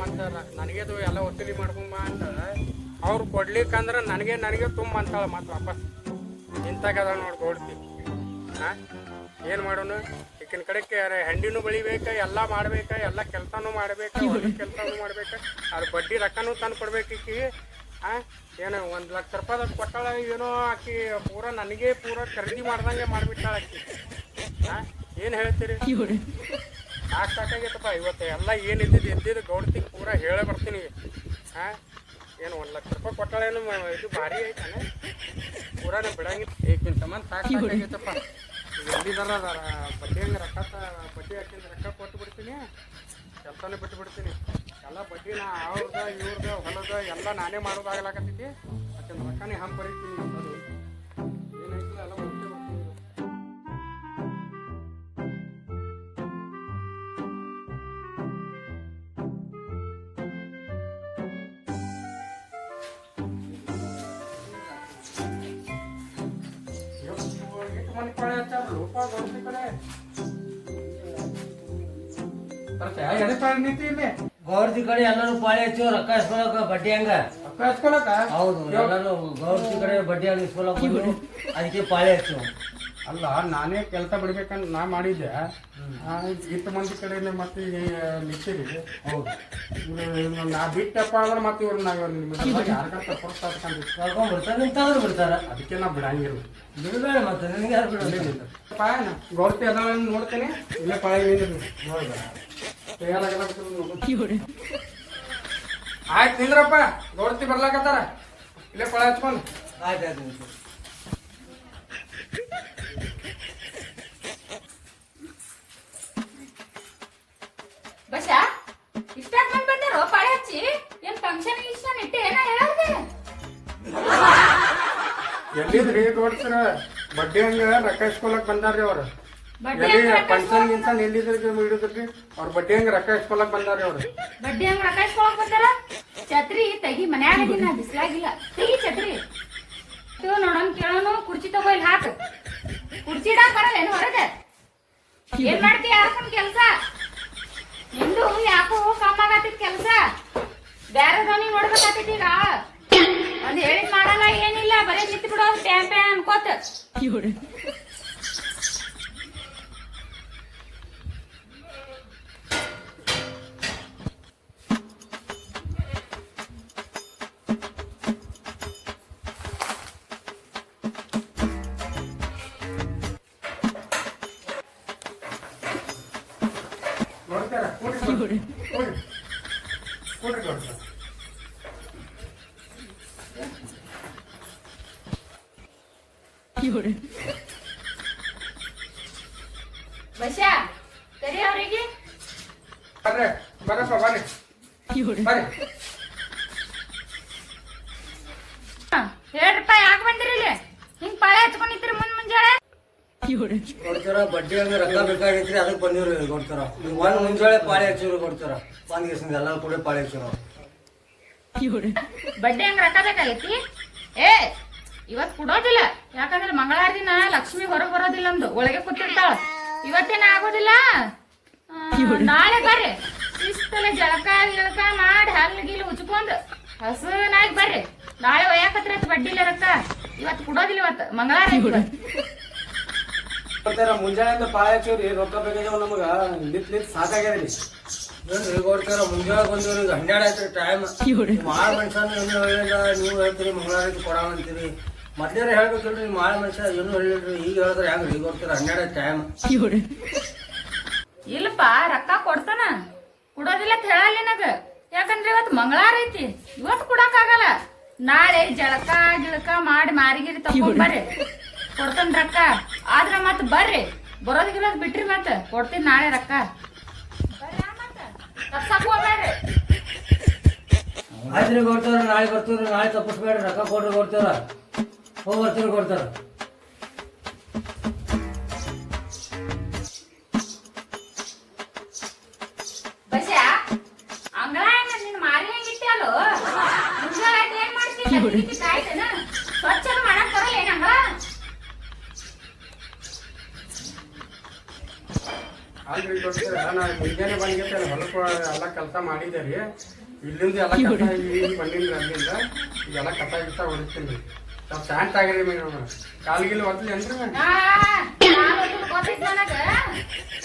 ಮತ್ತು ನನಗೆ ಅದು ಎಲ್ಲ ವಸೂಲಿ ಮಾಡ್ಕೊಂಬ ಅಂತ ಅವ್ರು ಕೊಡ್ಲಿಕ್ಕಂದ್ರೆ ನನಗೆ ನನಗೆ ತುಂಬ ಅಂತಾಳೆ ಮತ್ತು ವಾಪಸ್. ಇಂತಾಗದ ನೋಡಿ ಕೊಡ್ತೀವಿ ಹಾಂ ಏನು ಮಾಡೋನು? ಈಕಿನ ಕಡೆಗೆ ಹೆಂಡಿನೂ ಬೆಳಿಬೇಕು, ಎಲ್ಲ ಮಾಡ್ಬೇಕು, ಎಲ್ಲ ಕೆಲಸನೂ ಮಾಡ್ಬೇಕು ಕೆಲಸನೂ ಮಾಡ್ಬೇಕು. ಅದ್ರ ಬಡ್ಡಿ ರೊಕ್ಕನೂ ತಂದು ಕೊಡ್ಬೇಕು ಈಕಿ. ಹಾಂ ಏನು ಒಂದು ಲಕ್ಷ ರೂಪಾಯಿ ಕೊಟ್ಟಾಳ ಏನೋ ಆಕಿ ಪೂರ ನನಗೆ ಪೂರ ಖರೀದಿ ಮಾಡ್ದಂಗೆ ಮಾಡಿಬಿಟ್ಟಾಳ ಆಕಿ. ಹಾಂ ಏನು ಹೇಳ್ತೀರಿ? ಸಾಕು ಸಾಕಾಗೈತಪ್ಪ ಇವತ್ತು ಎಲ್ಲ ಏನು ಇದ್ದಿದ್ದು ಇದ್ದಿದ್ದು ಗೌಡ್ತಿ ಪೂರ ಹೇಳೇ ಬರ್ತೀನಿ. ಹಾಂ? ಏನು ಒಂದು ಲಕ್ಷ ರೂಪಾಯಿ ಕೊಟ್ಟಳೇನು ಇದು ಭಾರಿ ಐತಾನೆ? ಪೂರಾನೇ ಬಿಡಂಗಿಲ್ಲ ಈಗಿನ ಸಂಬಂಧ ಸಾಕು ಸಾಕಾಗೈತಪ್ಪ ಎಲ್ಲಿದಾರ ಬಡ್ಡಿ ಹಂಗೆ ರೊಕ್ಕ ಬಡ್ಡಿ ಹಾಕಿಂದ ರೊಕ್ಕ ಕೊಟ್ಟು ಬಿಡ್ತೀನಿ. ಕೆಲಸನೇ ಬಿಟ್ಟು ಬಿಡ್ತೀನಿ. ಎಲ್ಲ ಬಡ್ಡಿ ನಾ ಅವ್ರದ ಇವ್ರದ ಹೊಲದ ಎಲ್ಲ ನಾನೇ ಮಾಡೋದಾಗಲಾಕತ್ತೈತಿ. ಯಾಕಂದ್ರೆ ರೊಕ್ಕನೇ ಹಂಗೆ ಬರೀತೀನಿ. ಗೌರ್ತಿ ಕಡೆ ಎಲ್ಲರೂ ಪಾಳಿ ಹಚ್ಚು ರೊಕ್ಕ ಇಸ್ಕೊಳಕ ಬಡ್ಡಿ ಹಂಗ? ಹೌದು ಎಲ್ಲರೂ ಗೌರ್ತಿ ಕಡೆ ಬಡ್ಡಿ ಹಂಗ ಇಸ್ಕೊಳಕ್ ಅದಕ್ಕೆ ಪಾಳಿ ಹಚ್ಚು. ಅಲ್ಲ ನಾನೇ ಕೆಲಸ ಬಿಡ್ಬೇಕಂತ ನಾ ಮಾಡಿದ್ದೆ. ಇಷ್ಟು ಮಂದಿ ಕಡೆಯಿಂದ ಮತ್ತೆ ನಿಂತೀರಿ. ಹೌದು. ನಾ ಬಿಟ್ಟಪ್ಪ ಅಂದ್ರೆ ಮತ್ತೆ ಇವ್ರು ನಾವು ಮಾಡ್ಕೊಂಡು ಬಿಡ್ತಾರೆ ಬರ್ತಾರ ನಿಂತಾದ್ರು ಅದಕ್ಕೆ ನಾ ಬಿಡಂಗಿಲ್ಲ ಬಿಡಬೇಡ ಮತ್ತೆ ನಿನಗೆ ಯಾರು ಬಿಡೋದು? ಪಾಯ ಗೌರ್ತಿ ಅದಾವ ನೋಡ್ತೇನೆ. ಇಲ್ಲೇ ಪಾಯ ನೋಡ್ಬೇಡ. ಆಯ್ತು ನಿಂದ್ರಪ್ಪ. ಗೌರ್ತಿ ಬರ್ಲಾಕತ್ತಾರ. ಇಲ್ಲೇ ಪಳ ಹಚ್ಕೊಂಡು. ಆಯ್ತು ಆಯ್ತು. ಎಲ್ಲಿದ್ರಿ ಗೌಡ್ಸರ ಬಡ್ಡಿ ಹಂಗ ರೊಕ್ಕ ಇಸ್ಕೊಳಕ್ ಬಂದಾರ್ರಿ ಅವ್ರು. ಬಡ್ಡಿ ಎಲ್ಲಿ ಹಂಗ್ ರೊಕ್ಕ ಫಂಕ್ಷನ್ ಗಿನ್ಸನ್ ಎಲ್ಲಿದ್ರಿ ಹಿಡಿದ್ರಿ? ಅವ್ರ ಬಡ್ಡಿ ಹಂಗ ರೊಕ್ಕ ಇಸ್ಕೊಳಕ್ ಬಂದಾರ್ರಿ ಅವ್ರು. ಬಡ್ಡಿ ಹಂಗ ರೊಕ್ಕ ಇಸ್ಕೊಳಕ್ ಬರ್ತಾರ ಛತ್ರಿ ತೆಗಿ ಮನ್ಯಾಗ ದಿನ ಬಿಸ್ಲಾಗಿಲ್ಲ. ತೆಗಿ ಛತ್ರಿ. ತೋ ನೋಡೋಣ ಕೇಳೋನು ಕುರ್ಚಿ ತಗೋ ಇಲ್ಲಿ ಹಾಕ. ಕುರ್ಚಿ ಇಡಾಕ್ ಬರಲ್ಲ ಏನು ಹೊರಗೆ? ಏನ್ ಮಾಡ್ತೀಯ ಯಾಕನ್ ಕೆಲ್ಸ? ಹಿಂದೂ ಯಾಕೋ ಕಮ್ಮ ಆಗತ್ತಿದ್ ಕೆಲ್ಸ ಬ್ಯಾರದವನಿಗೆ ನೋಡ್ಬೇಕಾಗ್ತೈತಿ ಈಗ. ಒಂದ್ ಹೇಳಿದ್ ಮಾಡಲ್ಲ ಏನಿಲ್ಲ ಬರೀ ನಿಂತು ಬಿಡೋದು ಟ್ಯಾಂ ಪ್ಯಾ ಅನ್ಕೋತ ನೋಡ್ತಾರ? ಕೂಡಿ ಕೂಡಿ ಕೂಡ್ರಿ ಕೂಡ್ರಿ ಗೌಡ್ಸರ ಬಸ ಕರಿ ಅವರಿಗೆ? ಬರ್ರಿ ಬರಪ್ಪ ಬರ್ರಿ. ಬರ್ರಿ. ಹ, ಹೇಳ್ರಪ್ಪ ಯಾಕೆ ಬಂದ್ರಿ ಇಲ್ಲಿ? ಹಿಂಗ್ ಪಾಳೆ ಹಚ್ಕೊಂಡಿದ್ರಿ ಮುಂದ್ ಮುಂಜಾಳೆ? ಕೊಡ್ತಾರ ಬಡ್ಡಿ ಅಂದ್ರೆ ರೊಕ್ಕ ಬೇಕಾಗೈತ್ರಿ ಅದಕ್ಕೆ ಬಂದಿವ್ರಿ ಕೊಡ್ತಾರ ಒಂದ್ ಮುಂಜಾಳೆ ಪಾಳೆ ಹಚ್ಚಿವ್ರಿ ಕೊಡ್ತಾರ ಒಂದ್ ದಿವಸ ಎಲ್ಲ ಕೂಡ ಪಾಳಿ ಹಚ್ಚಿರೋ ಬಡ್ಡಿ ಹಂಗ ರೊಕ್ಕ ಬೇಕಾಗೈತಿ ಏ ಇವತ್ ಕೊಡೋದಿಲ್ಲ. ಯಾಕಂದ್ರೆ ಮಂಗಳಾರ ದಿನ ಲಕ್ಷ್ಮಿ ಹೊರಗೆ ಬರೋದಿಲ್ಲ ಅಂದು ಒಳಗೆ ಕೂತಿರ್ತಾಳ. ಇವತ್ತೇನ ಆಗೋದಿಲ್ಲ? ನಾಳೆ ಬರ್ರಿ. ಶಿಸ್ತಲೆ ಜಳಕ ಗಿಳಕ ಮಾಡಿ ಹಲ್ಲು ಗಿಲ್ಲು ಉಚ್ಕೊಂಡ್ ಹಸುನಾಗಿ ಬರ್ರಿ. ನಾಳೆ ಒಯ್ಯಾಕತ್ರ ಬಡ್ಡಿ ಇಲ್ಲ ರೊಕ್ಕ. ಇವತ್ತು ಕೊಡೋದಿಲ್ಲ ಇವತ್ತು. ಮಂಗಳವಾರ ಮುಂಜಾನೆ ಪಾಳೆ ಹಚ್ಚಿವ್ರಿ. ರೊಕ್ಕ ಬೇಕಾಗ್ಯಾವ ನಮಗ? ನಿಂತ್ ನಿಂತ್ ಕೊಡ್ತಾರ ಮುಂಜಾನೆ ಹನ್ನೆರಡು ಆಯ್ತು ಟೈಮ್ ಮಾಡ ಮನುಷ್ಯ ನೀವು ಹೇಳ್ತೀರಿ ಮಂಗಳವಾರ ಕೊಡಾವ ಅಂತೀರಿ. ಮೊದ್ಲೇರ ಹೇಳ್ಬೇಕಲ್ರಿ ಮಾಳ ಮನುಷ್ಯ ಏನು ಹೇಳಿಲ್ರಿ ಈಗ ಹೇಳಿದ್ರೆ ಹೆಂಗ್ ಈಗ ಕೊಡ್ತಾರ ಹನ್ನೆರಡು ಆಯ್ತು ಟೈಮ್ ಇಲ್ಲಪ್ಪ ರೊಕ್ಕ ಕೊಡ್ತಾನ. ಕೊಡೋದಿಲ್ಲ ಅಂತ ಹೇಳಲ್ಲ ನಿನಗ. ಯಾಕಂದ್ರೆ ಇವತ್ತು ಮಂಗಳಾರ ಐತಿ. ಇವತ್ತು ಕೊಡಕ್ಕಾಗಲ್ಲ ನಾಳೆ ಜಳಕ ಗಿಳಕ ಮಾಡಿ ಮಾರಿಗಿರಿ ತಗೊಂಡ್ ಬರ್ರಿ. ಕೊಡ್ತಾನ ರೊಕ್ಕ. ಆದ್ರ ಮತ್ ಬರ್ರಿ. ಬರೋದಿಲ್ಲ ಬಿಟ್ರಿ ಮತ್ ಕೊಡ್ತೀನಿ ನಾಳೆ ರೊಕ್ಕ. ಮತ್ತ. ತಪ್ಸಕ್ ಹೋಗ್ಬೇಡ್ರಿ. ಆಯ್ತ್ರಿ ಕೊಡ್ತಾರ ನಾಳೆ ಬರ್ತೀವ್ರಿ. ನಾಳೆ ತಪ್ಪಿಸ್ಬೇಡ್ರಿ. ರೊಕ್ಕ ಕೊಡ್ರಿ ಕೊಡ್ತಾರ ಹೋಗಿ ಕೊಡ್ತಾರೆ. ನಿನ್ ಅಲ್ರಿ ಗೊತ್ತಿರ ನಾ ಮುಂಜಾನೆ ಬಂದಿದ್ದೆ ಹೊಲಕ್ಕೆ ಎಲ್ಲ ಕೆಲಸ ರೀ. ಇಲ್ಲಿಂದ ಎಲ್ಲ ಕೆಲಸ ಈಗ ಬಂದಿಲ್ಲ ಅಲ್ಲಿಂದ ಈಗೆಲ್ಲ ಕಸ ಗಿಸ ಹೊಡಿತೀನಿ ರೀ ಸ್ವಲ್ಪ ಶಾಂತ ಆಗಿರಿ ಮೇಡಮ್ ಕಾಲ್ಗಿಲ್ ಒದ್ಲಿ ಅಂದ್ರೆ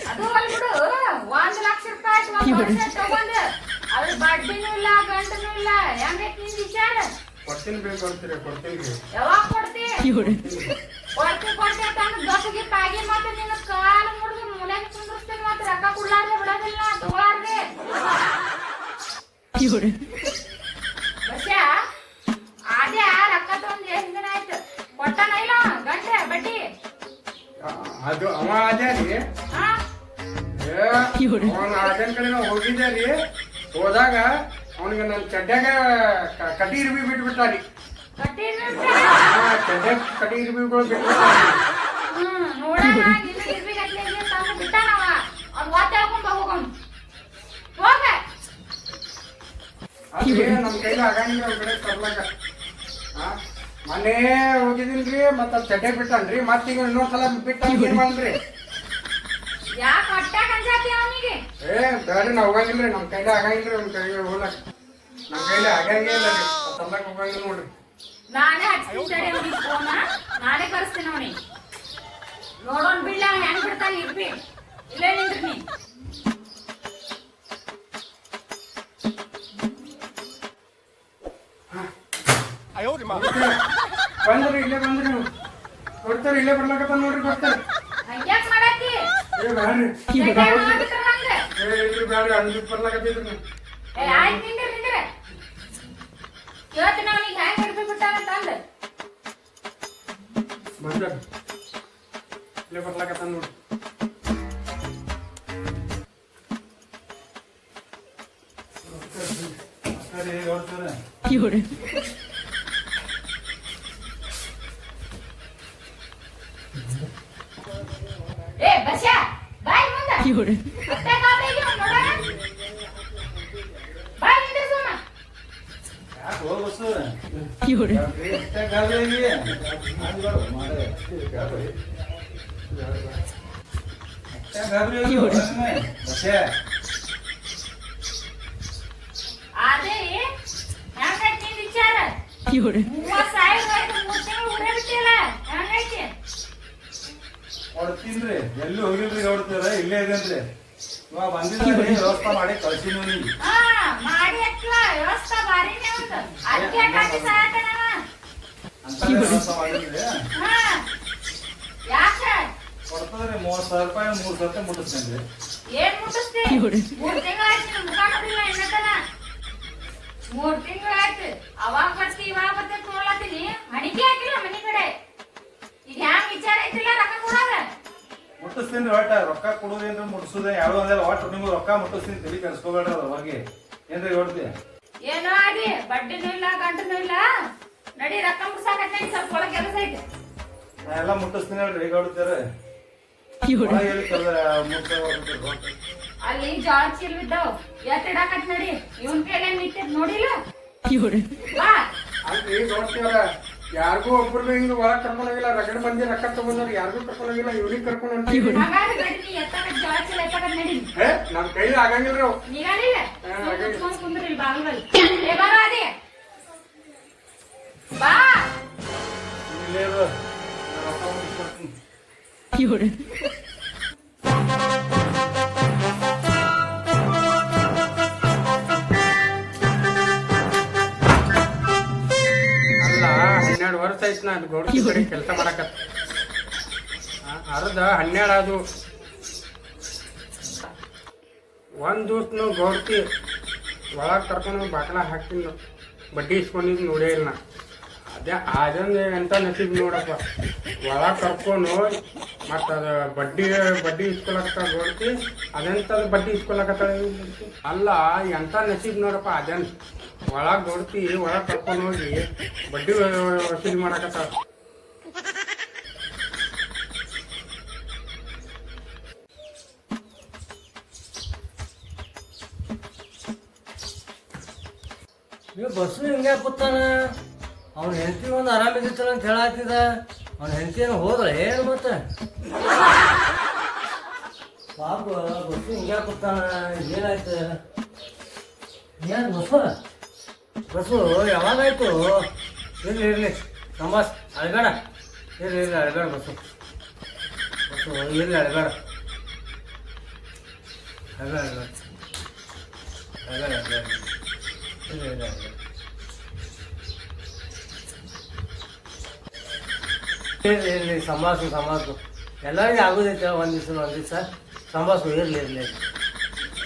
ಅದು ಬಿಡು ಒಂದ್ ಲಕ್ಷ ರೂಪಾಯಿ ತಗೊಂಡ್ ಅದ್ರ ಬಡ್ಡಿನೂ ಇಲ್ಲ ಗಂಟನೂ ಇಲ್ಲ. ಹೆಂಗೈತ್ ನಿನ್ ವಿಚಾರ? ಕೊಡ್ತೀನಿ ಬೇಕು ಕೊಡ್ತೀರಿ ಕೊಡ್ತೀನಿ ಯಾವಾಗ ಕೊಡ್ತಿ? ಕೊಡ್ತಿ ಕೊಡ್ತಿ ಅಂತ ಅಂದ್ ದೊಡ್ಡಗೆ ಪಾಗಿ ಮತ್ತೆ ನಿನ್ನ ಕಾಲ ಮುರಿದು ಮೂಲೆಗೆ ಕುಂದ್ರಿಸ್ತೀನಿ ಮತ್ತೆ ರೊಕ್ಕ ಕೊಡ್ಲಾರ್ದೆ ಬಿಡೋದಿಲ್ಲ ತಗೊಳಾರ್ದೆ ಅದು ಅವ ಅದೇ ರೀ. ಅವನ ಅದೇನ್ ಕಡೆ ನಾವು ಹೋಗಿದ್ದೆ ರೀ. ಹೋದಾಗ ಅವನಿಗೆ ನನ್ನ ಚಡ್ಡ್ಯಾಗ ಕಟಿ ಇರ್ಬಿ ಬಿಟ್ಬಿಟ್ಟಾರಿ ರೀ ಹಾ ಚಡ್ಡ್ಯಾಗ ಕಟಿ ಇರ್ಬಿಗಳು ಹೋಗೋಣ ಅದೇ ನಮ್ಮ ಕೈಲಿ ಆಗಂಗಿಲ್ಲ ಅವ್ನ ಕಡೆ ತರ್ಲಾಕ. ಮೊನ್ನೆ ಮತ್ತೆ ಮತ್ತ ಬಿಟ್ಟನ್ರಿ ಮತ್ತ ಈಗ ಇನ್ನೊಂದ್ಸಲ ಬಿಟ್ಟ ಏನ್ ಮಾಡನ್ರಿ ಯಾಕೆ ಹೊಟ್ಟಾಗ ಅನ್ಸಾತಿ ಅವನಿಗೆ? ಏ ಬೇಡ್ರಿ ನಾ ಹೋಗಂಗಿಲ್ರಿ ನಮ್ಮ ಕೈಲಿ ಆಗಂಗಿಲ್ರಿ ನಮ್ಮ ಕೈಗೆ ಹೋಗ್ಲಕ್ ನಮ್ಮ ಕೈಲಿ ಆಗಂಗೇ ಇಲ್ಲ ರೀ ತರ್ಲಾಕ ಹೋಗಂಗಿಲ್ಲ ನೋಡ್ರಿ. ನಾನೇ ಹಚ್ತೀನಿ ತಡಿ ಅವ್ನಿಗೆ ಫೋನ ನಾನೇ ಕರೆಸ್ತೀನಿ ಅವನಿಗೆ. ನೋಡೋಣ ಬಿಡ್ಲ ಅವ್ನ್ ಹೆಂಗ್ ಬಿಡ್ತಾನೆ ಇರ್ಬಿ. ಇಲ್ಲೇ ನಿಂದ್ರಿ ನೀ. ಬಂದ್ರಿ ಇಲ್ಲೇ ಬಂದ್ರಿ ನೀವು. ಕೊಡ್ತಾರೆ ಇಲ್ಲೇ ಬರ್ಲಾಕತ್ತ ನೋಡ್ರಿ ಬರ್ತಾರೆ. ಏ ಬ್ಯಾಡ್ರಿ. ಏ ಇಲ್ರಿ ಬ್ಯಾಡ್ರಿ ಅಂಜಿಕ್ ಬರ್ಲಾಕತ್ತಿದ್ರಿ ನೀವು ಹೆಂಗ್ ಹಿಡ್ದು ಬಿಟ್ಟಾನಂತ ಅಂದ ಬಂದ್ರಿ ಇಲ್ಲೇ ಬರ್ಲಾಕತ್ತ ನೋಡ್ರಿ ಸರಿ ಗೌಡ್ರ ಏ ಬಸ್ಯಾ ಬಾಯ್ ಮುಂದ ಅತ್ತೆ ಕಾಪಿಗೆ ನೋಡೋಣ ಬಾಯ್ ನಿಂದ್ರಿ ಸುಮ್ಮ ಯಾಕೆ ಹೋಗ್ ಬಸ್ಸು ಎಷ್ಟೇ ಗಾಬರಿ ಆಗಿ? ಆಗ್ಬಾರ್ದು ಮಾರ್ರೆ. ಎಷ್ಟೇ ಗಾಬರಿ ಆಗಿ ಹೊರಗನೆ. ಬಸ್ಸೇ, ಅದೇ ಹೆಂಗೈತಿ ನಿನ್ ವಿಚಾರ ಮೂವತ್ ಸಾವಿರ ಆಯ್ತು ಮೂರ್ ತಿಂಗಳು ಊರೇ ಬಿಟ್ಟಿಲ್ಲ ಹೆಂಗೈತಿ ಕೊಡ್ತೀನ್ರಿ ಎಲ್ಲಿ ಹೋಗಿಲ್ರಿ ನೋಡ್ತೀರ ಇಲ್ಲೇ ಇದೇನ್ರಿ. ಇವಾಗ ಬಂದಿದ್ರಿ ವ್ಯವಸ್ಥೆ ಮಾಡಿ ಕಳ್ಸಿನಿ ನೀ ಹಾ ಮಾಡಿ ಹಚ್ಚಲ ವ್ಯವಸ್ಥೆ ಭಾರಿನೇ ಉಂಟು ಅದಕ್ಕೆ ಹಾಕಿ ಸಾಕಣವ ಅಂತ ವ್ಯವಸ್ಥೆ ಮಾಡಿದ್ರಿ? ಕೊಡ್ತದ್ರಿ ಮೂವತ್ ಸಾವಿರ ರೂಪಾಯಿ ಮೂರ್ ಸಾವಿರ ಮುಟ್ಟಿಸ್ತೇನ್ರಿ ಏನ್ ಮುಟ್ಟಿಸ್ತಿ ಮೂರ್ ತಿಂಗಳಾಯ್ತು ಮುಖ ನೋಡಿಲ್ಲ ಇನ್ನತನ ಮೂರ್ ತಿಂಗಳು ಆಯ್ತು. ಅವಾಗ ಬರ್ತಿ ಇವಾಗ ಬರ್ತಿ ನೋಡ್ಲತ್ತೀನಿ. ಹಾಕಿಲ್ಲ ಮನಿ ಕಡೆ. ಮುಟ್ಟಿಸ್ತೀನಿ ಒಟ್ಟ ರೊಕ್ಕ ಕೊಡೋದೇನ್ರಿ ಮುಟ್ಟಿಸೋದೇ ಯಾವ್ದು ಅಂದ್ರೆ ಒಟ್ಟು ನಿಮ್ಗೆ ರೊಕ್ಕ ಮುಟ್ಟಿಸ್ತೀನಿ ತಲೆ ಕೆಡಿಸ್ಕೋಬೇಡ್ರಿ ಅದ್ರ ಬಗ್ಗೆ. ಏನ್ರಿ ಏನೋ ಆಗಿ ಬಡ್ಡಿನೂ ಇಲ್ಲ ಗಂಟನೂ ಇಲ್ಲ. ನಡಿ ರೊಕ್ಕ ಮುಡ್ಸಾಕತ್ತೇನಿ ಸ್ವಲ್ಪ ಒಳಗೆ ಕೆಲಸ ಐತೆ. ನಾ ಎಲ್ಲ ಮುಟ್ಟಿಸ್ತೀನಿ ಹೇಳ್ರಿ ಈಗ ಹೊಡ್ತೀರ ಅಲ್ಲಿ ಜಾಳ ಚೀಲ ಬಿದ್ದಾವ್. ಎತ್ತಿಡಾಕತ್ ನಡಿ. ಇವನ್ ಕೈಲೇ ನಿಂತಿದ್ ನೋಡಿಲ್ಲ? ಅಲ್ರಿ ನೋಡ್ತೀವಲ್ಲ. ಯಾರಿಗೂ ಒಬ್ರು ಹಿಂಗ ಒಳಗ್ ಕರ್ಕೊಂಡೋಗಿಲ್ಲ ರಗಡ ಮಂದಿ ರೊಕ್ಕ ತಗೊಂಡ್ರು ಯಾರಿಗೂ ಕರ್ಕೊಂಡ್ ಹೋಗಿಲ್ಲ ಇವ್ರಿಗೆ ಕರ್ಕೊಂಡು ಅಂತ ನಮ್ ಕೈಲಿ ಆಗಂಗಿಲ್ರಿ ಅವ್. ವರ್ಷ ಐತಿ ನಾನು ಗೌಡ್ತಿ ಕಡೆ ಕೆಲಸ ಮಾಡಕತ್ತ. ಅರ್ಧ ಹನ್ನೆರಡು ಅದು ಒಂದ್ ದಿವ್ಸ ಗೌಡ್ತಿ ಒಳಗೆ ಕರ್ಕೊಂಡು ಬಾಕಲ ಹಾಕಿನ ಬಡ್ಡಿ ಇಸ್ಕೊಂಡಿದ್ದು ನೋಡೇ ಇಲ್ಲ. ಅದೇ ಅದೊಂದು ಎಂತ ನಸೀಬ್ ನೋಡಪ್ಪ. ಒಳಗೆ ಕರ್ಕೊಂಡು ಮತ್ತೆ ಅದು ಬಡ್ಡಿ ಬಡ್ಡಿ ಇಸ್ಕೊಳಕತ್ತ ಗೌಡ್ತಿ ಅದಂತ ಬಡ್ಡಿ ಇಸ್ಕೊಳಕತ್ತ ಅಲ್ಲ ಎಂತ ನಸೀಬ್ ನೋಡಪ್ಪ ಅದೇನ್ ಒಳಗ್ ಗೌಡ್ತಿ ಒಳಗ್ ಕರ್ಕೊಂಡು ಹೋಗಿ, ಬಡ್ಡಿ ವಸೂಲಿ ಮಾಡಕತ್ತ. ಇವ್ ಬಸ್ಸು ಹಿಂಗೆ ಕೂತಾನ. ಅವ್ನ ಹೆಂಡತಿ ಒಂದು ಆರಾಮಿದ್ದಿತ್ತಲ್ಲ ಅಂತ ಹೇಳತ್ತಿದ ಅವ್ನ ಹೆಂಡತಿ ಏನು ಹೋದ್ರ ಏನು ಮತ್ತೆ ಬಾಬು ಬಸ್ಸು ಹಿಂಗೆ ಕೂತಾನ, ಏನಾಯ್ತು? ಏನು ಬಸ್ಸು? ಬಸ್ಸು ಯಾವಾಗಾಯ್ತು? ಇರ್ಲಿ ಇರ್ಲಿ. ಸಂಬಾಸ್, ಅಳಬೇಡ. ಇರ್ಲಿ ಇರ್ಲಿ, ಅಳಬೇಡ ಬಸ್ಸು ಬಸ್ಸು ಇರ್ಲಿ, ಅಳಬೇಡ. ಅಳಬೇಡ ಅಳಬೇಡ. ಅಳಬೇಡ ಇರ್ಲಿ ಇರ್ಲಿ, ಅಳಬೇಡ. ಇರ್ಲಿ ಇರ್ಲಿ ಸಂಭಾಷು ಸಂಭಾಷು ಎಲ್ಲರಿಗೆ ಆಗೋದೈತೆ ಒಂದು ದಿವಸ ಒಂದು ದಿವಸ. ಸಂಬಾಸು, ಇರಲಿ ಇರಲಿ.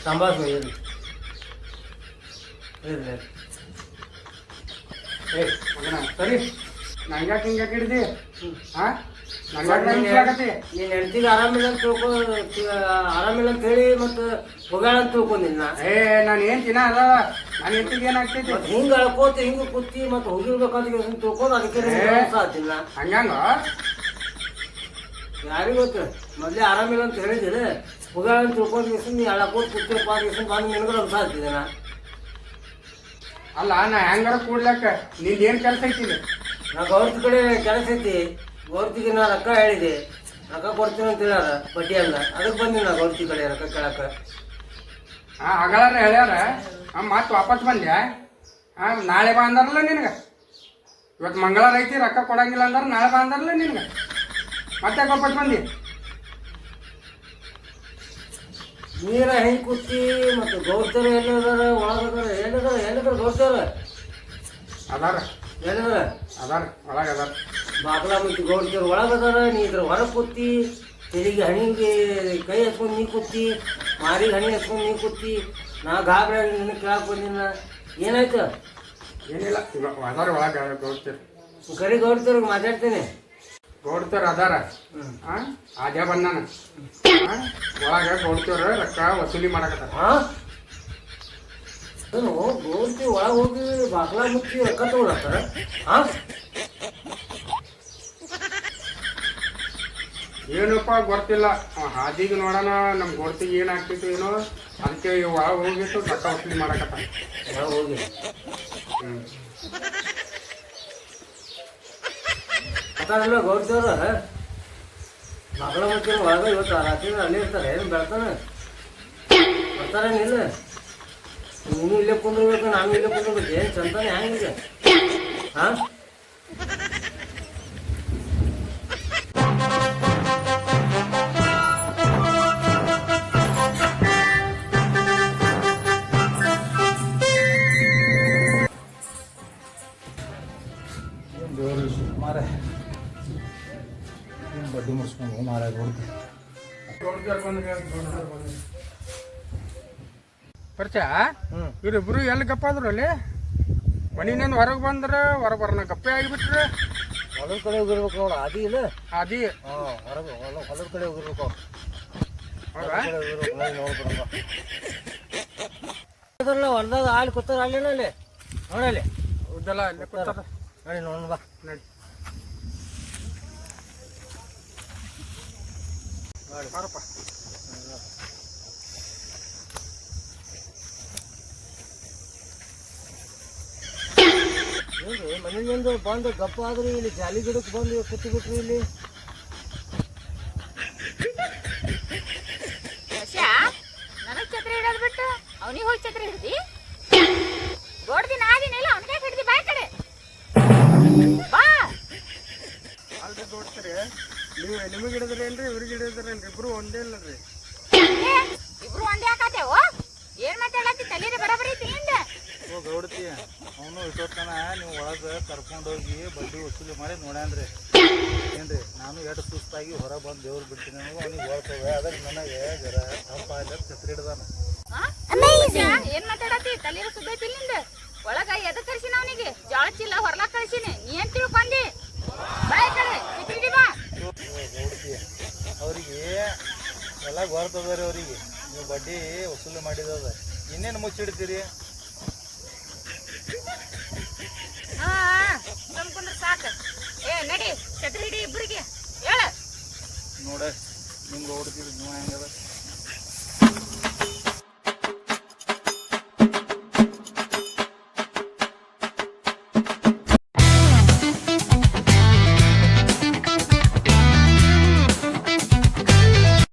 ಸಂಬಾಸು ಇರಲಿ ಇರಲಿ. ಏ ಮಗನ ಸರಿ. ನಂಗ್ಯಾಕೆ ಹಿಂಗ್ಯಾಕೆ ಹಿಡ್ದಿ ಹಾ? ನಂಗ್ಯಾಕೆ ಹಿಂಗಾಗತ್ತೆ? ನೀನು ಹೆಂಡ್ತಿಗೆ ಆರಾಮಿಲ್ಲ ಅಂತ ತಿಳ್ಕೊ ಆರಾಮಿಲ್ಲ ಅಂತ ಹೇಳಿ ಮತ್ತು ಹೋಗ್ಯಾಳ ಅಂತ ತಿಳ್ಕೊಂಡಿಲ್ಲ ನಾ ಏ ನಾನು ಏನ್ ತಿನ್ನ ಅದ ನಾನು ಎಂತಿಗೆ ಏನಾಗ್ತೈತಿ ಮತ್ತು ಹಿಂಗೆ ಅಳ್ಕೋತ ಹಿಂಗೆ ಕುತ್ತಿ ಮತ್ತು ಹೋಗಿರ್ಬೇಕಂತ ಕೇಳ್ಕೊಂಡು ತಿಳ್ಕೊಂಡು ಅದಕ್ಕೆ. ಸಾತಿಲ್ಲ ಹಂಗಂಗ? ಯಾರಿಗೂ ಗೊತ್ತು? ಮೊದಲೇ ಆರಾಮಿಲ್ಲ ಅಂತ ಹೇಳಿದ್ರೆ ಹೋಗ್ಯಾಳ ಅಂತ ತಿಳ್ಕೊಂಡು ನೀ ಅಳಕೋತ ಕುತ್ತಿಯಪ್ಪ ಕೇಳ್ಕೊಂಡು ಬಂದು ನಿನಗೂ ಅನ್ಸ ಹತ್ತಿದೆ ನಾ ಅಲ್ಲ ನಾ ಹೆಂಗಾರ ಕೂಡ್ಲಕ್ಕ? ನಿಂದ ಏನ್ ಕೆಲಸ ಐತಿ? ನಾ ಗೌರ್ತಿ ಕಡೆ ಕೆಲಸ ಐತಿ. ಗೌರ್ತಿಗೆ ನಾ ರೊಕ್ಕ ಹೇಳಿದೆ. ರೊಕ್ಕ ಕೊಡ್ತೀನಿ ಅಂತ ಹೇಳ್ಯಾರ ಬಡ್ಡಿ ಅಲ್ಲ. ಅದಕ್ಕೆ ಬಂದಿ ನಾ ಗೌರ್ತಿ ಕಡೆ ರೊಕ್ಕ ಕೇಳಕ್ಕ ಹಾ ಹಗಲಾರ ಹೇಳ್ಯಾರ. ಮತ್ತೆ ವಾಪಸ್ ಬಂದ್ಯಾ? ಹಾ ನಾಳೆ ಬಾ ಅಂದಾರಲ್ಲ ನಿನ್ಗ? ಇವತ್ತು ಮಂಗಳಾರ ಐತಿ ರೊಕ್ಕ ಕೊಡಂಗಿಲ್ಲ ಅಂದಾರ ನಾಳೆ ಬಾ ಅಂದಾರಲ್ಲ ನಿನ್ಗ? ಮತ್ತೆ ವಾಪಸ್ ಬಂದಿ? ನೀರ ಹೆಂಗ್ ಕುತ್ತಿ ಮತ್ತು ಗೌರ್ತರು ಎಲ್ಲದಾರ ಒಳಗದಾರ ಎಲ್ಲದಾರ ಎಲ್ಲದಾರ ಗೌರ್ತವ್ರ ಅದಾರ. ಎಲ್ಲದಾರ? ಅದಾರ ಒಳಗ ಅದಾರ. ಬಾಗ್ಲ ಮತ್ತು ಗೌರ್ತವ್ರು ಒಳಗದಾರ ನೀ ಇದ್ರ ಹೊರಗೆ ಕುತ್ತಿ ತೆರಿಗೆ ಹಣಿಗೆ ಕೈ ಹಚ್ಕೊಂಡು ನೀ ಕುತ್ತಿ ಮಾರಿಗೆ ಹಣಿ ಹಚ್ಕೊಂಡು ನೀ ಕುತ್ತಿ ನಾ ಗಾಬರಿ ನಿನ್ನ ಕೇಳಕ್ ಬಂದಿನ ಏನಾಯ್ತು? ಏನಿಲ್ಲ ಅದಾರ ಒಳಗ ಗೌಡ್ತೀರ್ ಕರಿ ಗೌರ್ತವ್ರಿಗೆ ಮಾತಾಡ್ತೇನೆ. ಗೌಡ್ತೀರ್ ಅದಾರ. ಆಜ ಅದೇ ಬಂದಾನ. ಒಳಗೆ ಕೊಡ್ತೀವ್ರ ರೊಕ್ಕ ವಸೂಲಿ ಮಾಡಕತ್ತಾರ. ಗೌರ್ತಿ ಒಳಗೆ ಹೋಗಿ ಬಾಗ್ಲ ಮುಚ್ಚಿ ರೊಕ್ಕ ತಗೊಳತ್ತಾರ ಏನಪ್ಪ ಗೊತ್ತಿಲ್ಲ. ಆದಿಗೆ ಹಾದಿಗೆ ನೋಡೋಣ ನಮ್ಮ ಗೋಡ್ತಿಗೆ ಏನಾಗ್ತಿತ್ತು ಏನೋ. ಅದಕ್ಕೆ ಒಳಗೆ ಹೋಗಿತ್ತು ರೊಕ್ಕ ವಸೂಲಿ ಮಾಡಕತ್ತಾರ ಒಳಗೆ ಹೋಗಿ. ಹ್ಮ್. ಮಾತಾಡಲ್ಲ ಗೌಡ್ತವ್ರ ಮಗಳ ಮಕ್ಕಳು ಒಳಗೆ ಇವತ್ತು ರಾತ್ರಿ ಅಲ್ಲೇ ಇರ್ತಾರೆ, ಏನು ಬೆಳ್ತಾನೆ? ಬರ್ತಾರೇನಿಲ್ಲ? ನೀನು ಇಲ್ಲೇ ಕುಂದ್ರಬೇಕು, ನಾನು ಇಲ್ಲೇ ಕುಂದ್ರಬೇಕು, ಏನು ಚಂತಾನೆ ಹ್ಯಾಂಗಿದೆ ಹಾ? ಪರಿಚಯ? ಇವರಿಬ್ರು ಎಲ್ಲಿ ಗಪ್ಪ ಆದ್ರು ಅಲ್ಲಿ? ಮನಿನಿಂದ ಹೊರಗೆ ಬಂದ್ರೆ ಹೊರಗೆ ಬರೋಣ ಗಪ್ಪೆ ಆಗಿಬಿಟ್ರೆ? ಹೊಲದ ಕಡೆ ಹೋಗಿರ್ಬೇಕು ನೋಡ ಅದಿ ಇಲ್ಲ? ಅದಿ ಹೊರಗೆ ಹೊಲ ಹೊಲದ ಕಡೆ ಹೋಗಿರ್ಬೇಕು ಅವ್ರು. ಹೊಲದಾಗ ಹಾಲು ಕೂತಾರ ಅಲ್ಲೇನ ಅಲ್ಲಿ? ನೋಡಲ್ಲಿ ಉದ್ದಲ್ಲ ಅಲ್ಲೇ ಕೂತಾರ. ನೋಡಿ ನೋಡೋಣ ಬಾ. ನಡಿ. ಬಾರಪ್ಪ ನೋಡ್ರಿ ಮನೆಯಿಂದ ಬಂದು ಗಪ್ಪ ಆದ್ರಿ ಇಲ್ಲಿ ಜಾಲಿ ಗಿಡಕ್ಕೆ ಬಂದು ಕುತ್ತಿ ಬಿಟ್ರಿ ಇಲ್ಲಿ. ರಶ್ಯಾ ನನಗ್ ಛತ್ರಿ ಹಿಡೋದ್ ಬಿಟ್ಟು ಅವನಿಗೆ ಹೋಗಿ ಛತ್ರಿ ಹಿಡ್ದಿ ನೀವು ನಿಮಗೆ ಹಿಡಿದ್ರೇನ್ರಿ ಇವ್ರಿಗೆ ಹಿಡಿದ್ರೇನ್ರಿ? ಇಬ್ರು ಒಂದೇ ಇಲ್ಲರಿ ಏ, ಇಬ್ರು ಒಂದೇ ಏನು ಏನ್ ಮಾತಾಡತ್ತಿ ತಲೀರಿ ಬರಬರಿ ತಿಂದ ಓ ಗೌಡತಿ ಅವನು ಇಷ್ಟೊತ್ತನ ನೀವು ಒಳಗೆ ಕರ್ಕೊಂಡೋಗಿ ಬಡ್ಡಿ ವಸೂಲಿ ಮಾಡಿ ನೋಡ್ಯಾನ್ರಿ. ಏನ್ರಿ ನಾನು ಎರಡು ಸುಸ್ತಾಗಿ ಹೊರ ಬಂದು ದೇವ್ರು ಬಿಡ್ತೀನಿ ಅನ್ನೋದು ಅವ್ನಿಗೆ ಹೇಳ್ತವೆ. ಅದಕ್ಕೆ ನನಗೆ ಜರ ತಪ್ಪ ಇಲ್ಲ ಛತ್ರಿ ಹಿಡ್ದಾನ. ಏನ್ ಮಾತಾಡತ್ತಿ ತಲೀರಿ ಸುದ್ದೈತಿ ಇಲ್ಲಿಂದ ಒಳಗ ಎದ ಕಳ್ಸಿನ ಅವನಿಗೆ? ಜೋಳ ಚೀಲ ಹೊರ್ಲಾಕ್ ಕಳ್ಸಿನಿ. ನೀ ಏನ್ ತಿಳ್ಕೊಂಡಿ? ಬಾಯ್ ಕಡೆ. ಎಲ್ಲ ಗೊತ್ತದರಿ ಅವರಿಗೆ. ನೀವು ಬಡ್ಡಿ ವಸೂಲಿ ಮಾಡಿದದ. ಇನ್ನೇನು ಮುಚ್ಚಿಡ್ತೀರಿ? ನೋಡ ನಿಮ್ಗೆ ಓಡ್ತೀರಿ ನೀವು ಹೆಂಗದ?